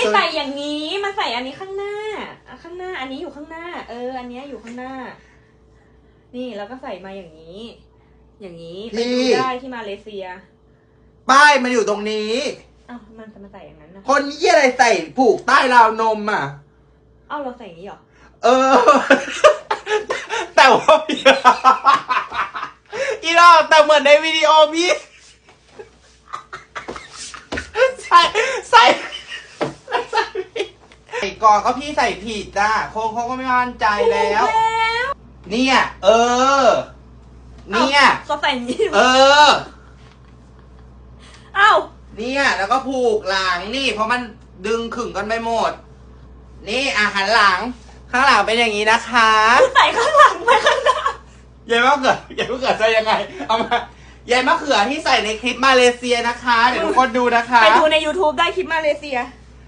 ได้จะใส่อย่างนี้มาใส่อันนี้ข้างหน้าอะข้างหน้า อันนี้อยู่ข้างหน้า เออ อันเนี้ยอยู่ข้างหน้า นี่แล้วก็ใส่มาอย่างนี้ อย่างนี้ไปดูได้ที่มาเลเซีย ป้ายมันอยู่ตรงนี้อ้าวมันจะมาใส่อย่างนั้นนะคนยี่อะไรใส่ผูกใต้ราวนมอะอ้าวเราใส่อย่างนี้เหรอเออ แต่ว่าพี่อีรอบแต่เหมือนในวิดีโอพี่ ใส่ใส่ใส่ผิด ใส่ก่อนก็พี่ใส่ผิดอะโค้งเขาก็ไม่มั่นใจแล้วถูกแล้วเนี่ย เออ เนี่ย เขาใส่อย่างนี้เอออ้าวเนี่ย แล้วก็ผูกหลังนี่ เพราะมันดึงขึงกันไปหมด นี่อาหารหลัง ข้างหลังเป็นอย่างนี้นะคะใส่ข้างหลังไปข้างหน้ายายมะเขือยายมะเขือจะยังไง เอามายายมะเขือที่ใส่ในคลิปมาเลเซียนะคะ เดี๋ยวทุกคนดูนะคะ ไปดูใน YouTube ได้คลิปมาเลเซีย